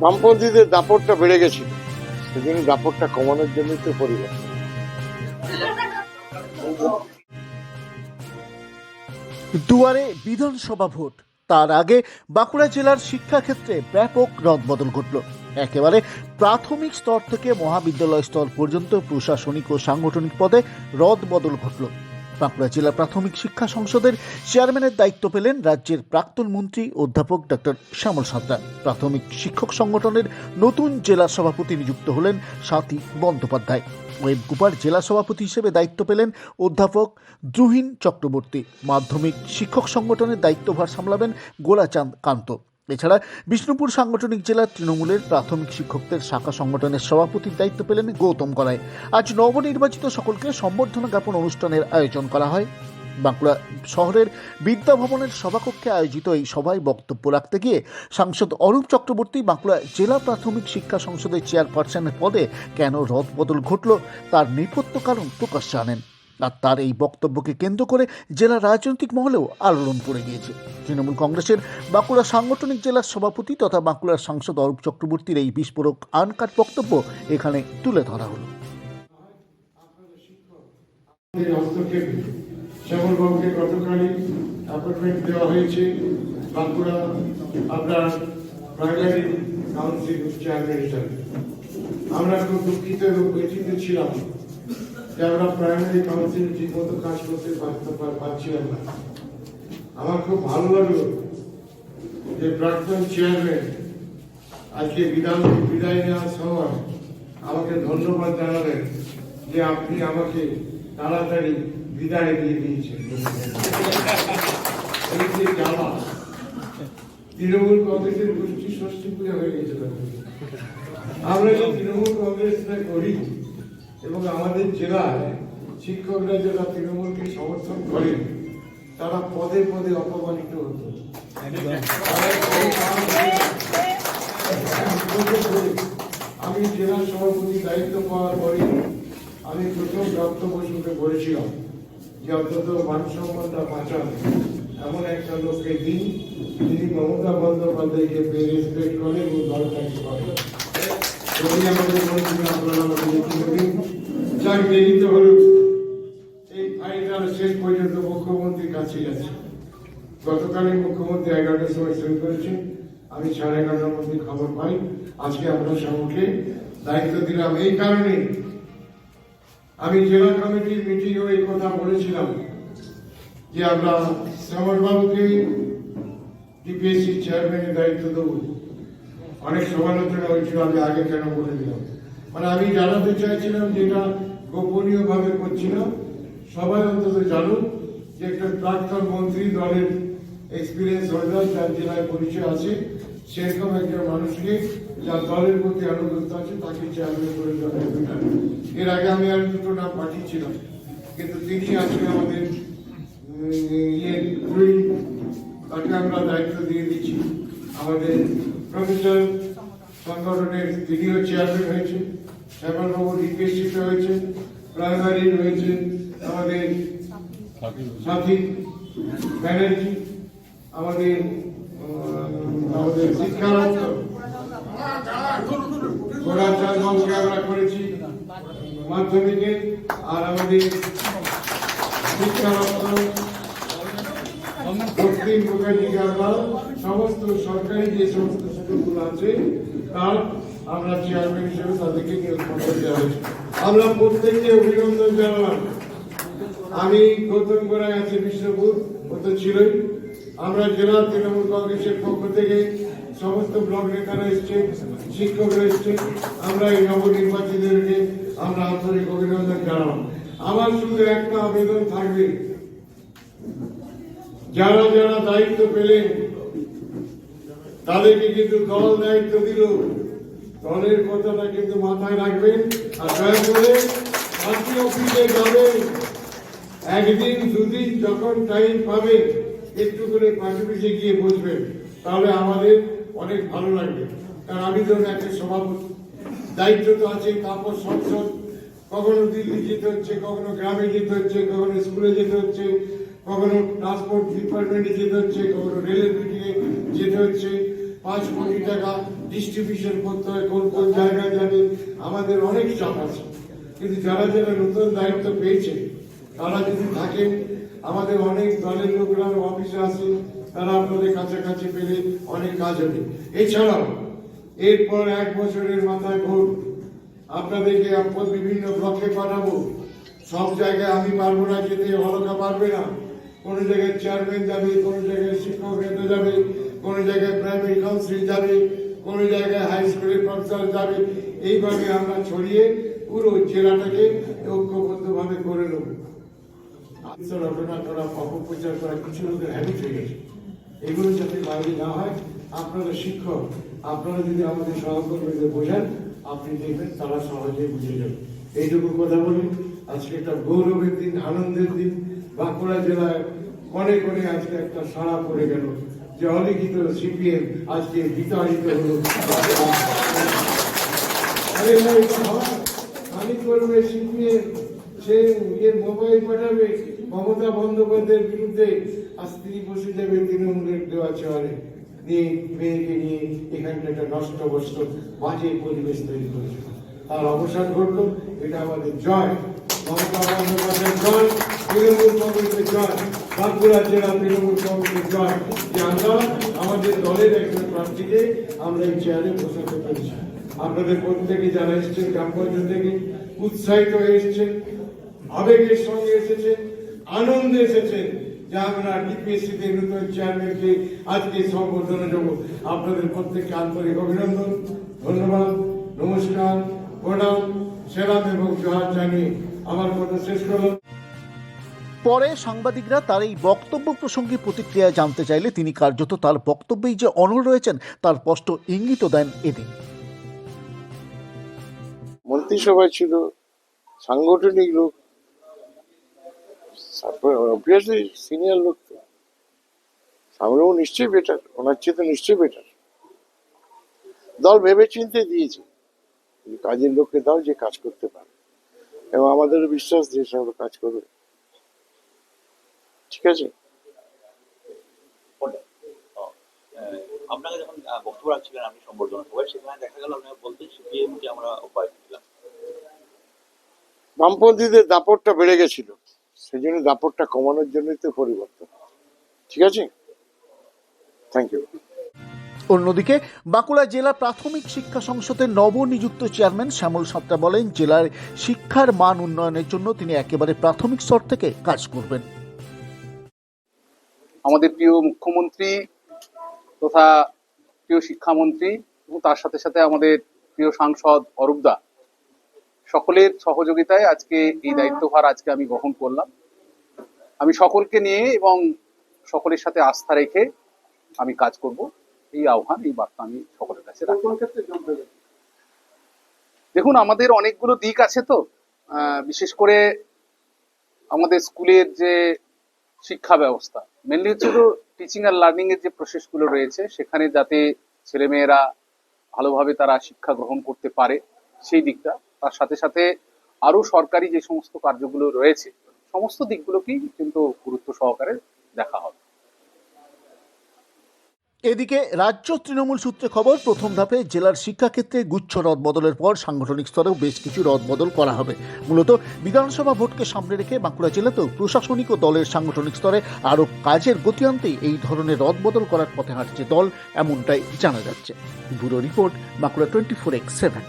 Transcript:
বামপন্থীদের দাপটটা বেড়ে গেছিল। সেজন্য দাপটটা কমানোর জন্যই তো পরিবার। দুয়ারে বিধানসভা ভোট। তার আগে বাঁকুড়া জেলার শিক্ষাক্ষেত্রে ব্যাপক রদবদল ঘটল। একেবারে প্রাথমিক স্তর থেকে মহাবিদ্যালয় স্তর পর্যন্ত প্রশাসনিক ও সাংগঠনিক পদে রদবদল ঘটল। বাঁকুড়া জেলা প্রাথমিক শিক্ষা সংসদের চেয়ারম্যানের দায়িত্ব পেলেন রাজ্যের প্রাক্তন মন্ত্রী অধ্যাপক ডক্টর শ্যামল সাঁতরা প্রাথমিক শিক্ষক সংগঠনের নতুন জেলা সভাপতি নিযুক্ত হলেন সাথী বন্দ্যোপাধ্যায়। ওয়েবকুপার জেলা সভাপতি হিসেবে দায়িত্ব পেলেন অধ্যাপক দ্রুহীন চক্রবর্তী। মাধ্যমিক শিক্ষক সংগঠনের দায়িত্বভার সামলাবেন গোলাচাঁদ কান্ত। এছাড়া বিষ্ণুপুর সাংগঠনিক জেলার তৃণমূলের প্রাথমিক শিক্ষকদের শাখা সংগঠনের সভাপতির দায়িত্ব পেলেন গৌতম করাই আজ নবনির্বাচিত সকলকে সম্বর্ধনা জ্ঞাপন অনুষ্ঠানের আয়োজন করা হয়। বাঁকুড়া শহরের বিদ্যাভবনের সভাকক্ষে আয়োজিত এই সভায় বক্তব্য রাখতে গিয়ে সাংসদ অরূপ চক্রবর্তী বাঁকুড়া জেলা প্রাথমিক শিক্ষা সংসদের চেয়ারপারসনের পদে কেন রদবদল ঘটল তার নেপথ্য কারণ প্রকাশ্যে আনেন আর তার এই বক্তব্যকে কেন্দ্র করে জেলা রাজনৈতিক মহলেও আলোড়ন পড়ে গিয়েছে। তৃণমূল কংগ্রেসের বাঁকুড়া সাংগঠনিক জেলার সভাপতি তথা বাঁকুড়ার সাংসদ অরূপ চক্রবর্তীর এই বিস্ফোরক আনকাট বক্তব্য এখানে তুলে ধরা হলো। শ্যামলবাবুকে গতকালই অ্যাপয়েন্টমেন্ট দেওয়া হয়েছে বাঁকুড়া আপনার প্রাইমারি কাউন্সিল চেয়ারম্যান হিসাবে। আমরা খুব দুঃখিত এবং ব্যথিত ছিলাম। যে আমরা প্রাইমারি কাউন্সিল ঠিক মতো কাজ করতে পারছিলাম না আমার খুব ভালো লাগল যে প্রাক্তন চেয়ারম্যান আজকে বিধান বিদায় নেওয়ার সময় আমাকে ধন্যবাদ জানালেন যে আপনি আমাকে তাড়াতাড়ি বিদায় দিয়ে দিয়েছেন জ্বালা, তৃণমূল কংগ্রেসের গোষ্ঠী ষষ্ঠী পূজা হয়ে গেছে তখন। আমরা যে তৃণমূল কংগ্রেসটা করি এবং আমাদের জেলায় শিক্ষকরা যারা তৃণমূলকে সমর্থন করেন, তারা পদে পদে অপমানিত হতো আমি জেলা সভাপতি দায়িত্ব পাওয়ার পরে আমি প্রথম প্রাপ্ত বসুকে বলেছিলাম যে অন্তত মান বাঁচান। এমন একটা লোককে দিন যিনি মমতা বন্দ্যোপাধ্যায়কে রেসপেক্ট করেন এবং দলটাকে করেন। যদি আমাদের মন্ত্রী আপনারা দিন যাক দেরিতে শেষ পর্যন্ত মুখ্যমন্ত্রীর কাছে গেছে গতকালই মুখ্যমন্ত্রী এগারোটার সময় সই করেছেন আমি সাড়ে এগারোটার মধ্যে খবর পাই। আজকে আপনার সম্মুখে দায়িত্ব দিলাম। এই কারণে আমি জেলা কমিটির মিটিং এই কথা বলেছিলাম যে আমরা শ্যামলবাবুকে ডিপিএসসি চেয়ারম্যানের দায়িত্ব দেবো। অনেক সমালোচনা হয়েছিল, আমি আগে কেন বলে দিলাম? মানে আমি জানাতে চাইছিলাম যে এটা গোপনীয় ভাবে করছিলাম সবাই অন্তত জানুক যে একটা প্রাক্তন মন্ত্রী দলের এক্সপিরিয়েন্স হোল্ডার যার জেলায় পরিচয় আছে, সেরকম একজন মানুষকে যার দলের প্রতি আনুগত্য আছে, তাকে চেয়ারম্যান করে এর আগে আমি আর দুটো নাম পাঠিয়েছিলাম, কিন্তু তিনি আজকে আমাদের ইয়ে তাকে আমরা দায়িত্ব দিয়ে দিচ্ছি। আমাদের প্রফেসর সংগঠনের তিনিও চেয়ারম্যান হয়েছে, শ্যামলবাবু ডিপিএসসিতে হয়েছে, প্রাইমারি রয়েছে আমাদের সাথী ব্যানার্জি, আমাদের আমাদের শিক্ষারত্ন। করেছি মাধ্যমিকে, আর আমাদের শিক্ষারত্ন দক্ষিণ মুখার্জিকে আমরা সমস্ত সরকারি যে সমস্ত সুযোগগুলো আছে, তার আমরা চেয়ারম্যান হিসেবে তাদেরকে নিয়োগ করতে দেওয়া আমরা প্রত্যেককে অভিনন্দন জানালাম। আমি গৌতম গোড়ায় আছি বিষ্ণুপুর, ও তো ছিলই। আমরা জেলা তৃণমূল কংগ্রেসের পক্ষ থেকে সমস্ত ব্লক নেতারা এসছে, শিক্ষকরা এসছে, আমরা এই নবনির্বাচিতদেরকে আমরা আন্তরিক অভিনন্দন জানালাম। আমার শুধু একটা আবেদন থাকবে যারা যারা দায়িত্ব পেলেন, তাদেরকে কিন্তু দল দায়িত্ব দিল। দলের কথাটা কিন্তু মাথায় রাখবেন আর দয়া করে পার্টি অফিসে যাবেন। একদিন, দুদিন যখন টাইম পাবেন, একটু করে পার্টি গিয়ে বসবেন। তাহলে আমাদের অনেক ভালো লাগবে। কারণ আমি ধরুন একটা সভাপতি। দায়িত্ব তো আছে, তারপর সংসদ। কখনো দিল্লি যেতে হচ্ছে, কখনো গ্রামে যেতে হচ্ছে, কখনো স্কুলে যেতে হচ্ছে। কখনো ট্রান্সপোর্ট ডিপার্টমেন্টে যেতে হচ্ছে কখনো রেলের মিটিংয়ে যেতে হচ্ছে। পাঁচ কোটি টাকা ডিস্ট্রিবিউশন করতে হয়, কোন কোন জায়গায় যাবে আমাদের অনেক চাপ আছে। কিন্তু যারা যারা নতুন দায়িত্ব পেয়েছে, তারা যদি থাকেন আমাদের অনেক দলের লোকরা অফিসে আসে তারা আপনাদের কাছাকাছি পেলে অনেক কাজ হবে। এছাড়াও, এরপর এক বছরের মাথায় ভোট। আপনাদেরকে বিভিন্ন ব্লকে পাঠাবো। সব জায়গায় আমি পারব না যেতে অলকা পারবে না। কোনো জায়গায় চেয়ারম্যান যাবে, কোনো জায়গায় শিক্ষক নেতা যাবে, কোনো জায়গায় প্রাইমারি কাউন্সিল যাবে, কোনো জায়গায় হাই স্কুলের প্রফেসর যাবে এইভাবে আমরা ছড়িয়ে পুরো জেলাটাকে ঐক্যবদ্ধভাবে করে নেব। করা, অপপ্রচার করা কিছু লোকের হয়ে গেছে। এগুলো যাতে বাইরে না হয়, আপনারা শিক্ষক, আপনারা যদি আমাদের সহকর্মীদের বোঝান, আপনি দেখবেন তারা সহজেই বুঝে যাবে। এইটুকু কথা বলি, আজকে একটা গৌরবের দিন, আনন্দের দিন। বাঁকুড়া জেলায় কোণে কোণে আজকে একটা সাড়া পড়ে গেল যে অলিখিত সিপিএম আজকে বিতাড়িত হলো? আমি করবে সিপিএম, সে এর মোবাইল পাঠাবে, মমতা বন্দ্যোপাধ্যায়ের বিরুদ্ধে, আর স্ত্রী বসে যাবে তৃণমূলের দেওয়া চেয়ারে। নিয়ে মেয়েকে নিয়ে এখানটা একটা নষ্ট বস্ত বাজে পরিবেশ তৈরি করেছে। তার অবসান ঘটলো, এটা আমাদের জয়। মমতা বন্দ্যোপাধ্যায়ের জয়। তৃণমূল কংগ্রেসের জয়, বাঁকুড়া জেলা তৃণমূল কংগ্রেসের জয়, যে আমরা আমাদের দলের একজন প্রার্থীকে আমরা এই চেয়ারে বসাতে পেরেছি। আপনাদের প্রত্যেকে যারা এসেছেন গ্রামগঞ্জ থেকে উৎসাহিত হয়ে এসেছেন, আবেগের সঙ্গে এসেছেন, আনন্দে এসেছেন, যে আমরা ডিপিএসসি তে নতুন চেয়ারম্যানকে আজকে সম্বর্ধনা দেব। আপনাদের প্রত্যেককে আন্তরিক অভিনন্দন, ধন্যবাদ, নমস্কার, প্রণাম সেরাম এবং জোহার জানিয়ে আমার কথা শেষ করলাম। পরে সাংবাদিকরা তার এই বক্তব্য প্রসঙ্গে প্রতিক্রিয়া জানতে চাইলে তিনি কার্যত তার বক্তব্যেই যে অনড় রয়েছেন, তার স্পষ্ট ইঙ্গিত দেন এদিন। মন্ত্রিসভায় ছিল, সাংগঠনিক লোক অবভিয়াসলি সিনিয়র লোক তো। সামনেও নিশ্চয়ই বেটার ওনার চেয়ে তো নিশ্চয়ই বেটার দল ভেবে চিনতে দিয়েছে কাজের লোককে দাও যে কাজ করতে পারে। এবং আমাদের বিশ্বাস যে সব কাজ করবে। ঠিক আছে। আপনাকে যখন বক্তব্য রাখছিলেন আপনি সম্বর্ধনা সভায় সেখানে দেখা গেল আপনাকে বলতেন আমরা উপায় দিলাম বামপন্থীদের দাপটটা বেড়ে গেছিল সেই জন্য দাপটটা কমানোর জন্যই তো পরিবর্তন। ঠিক আছে? থ্যাংক ইউ অন্যদিকে বাঁকুড়া জেলা প্রাথমিক শিক্ষা সংসদের নবনিযুক্ত চেয়ারম্যান শ্যামল সাঁতরা বলেন জেলার শিক্ষার মান উন্নয়নের জন্য তিনি একেবারে প্রাথমিক স্তর থেকে কাজ করবেন। আমাদের প্রিয় মুখ্যমন্ত্রী তথা প্রিয় শিক্ষামন্ত্রী এবং তার সাথে সাথে আমাদের প্রিয় সাংসদ অরূপদা সকলের সহযোগিতায় আজকে এই দায়িত্বভার আজকে আমি গ্রহণ করলাম। আমি সকলকে নিয়ে এবং সকলের সাথে আস্থা রেখে আমি কাজ করব। এই আহ্বান এই বার্তা আমি সকলের কাছে দেখুন আমাদের অনেকগুলো দিক আছে তো। বিশেষ করে আমাদের স্কুলের যে শিক্ষা ব্যবস্থা মেনলি হচ্ছে তো টিচিং আর লার্নিং এর যে প্রসেসগুলো রয়েছে, সেখানে যাতে ছেলেমেয়েরা ভালোভাবে তারা শিক্ষা গ্রহণ করতে পারে সেই দিকটা। তার সাথে সাথে আরও সরকারি যে সমস্ত কার্যগুলো রয়েছে, সমস্ত দিকগুলোকেই কিন্তু গুরুত্ব সহকারে দেখা হবে। এদিকে রাজ্য তৃণমূল সূত্রে খবর, প্রথম ধাপে জেলার শিক্ষাক্ষেত্রে গুচ্ছ রদবদলের পর সাংগঠনিক স্তরেও বেশ কিছু রদবদল করা হবে। মূলত বিধানসভা ভোটকে সামনে রেখে বাঁকুড়া জেলাতেও প্রশাসনিক ও দলের সাংগঠনিক স্তরে আরও কাজের গতি আনতেই এই ধরনের রদবদল করার পথে হাঁটছে দল, এমনটাই জানা যাচ্ছে। Bureau report, Bankura twenty four x seven.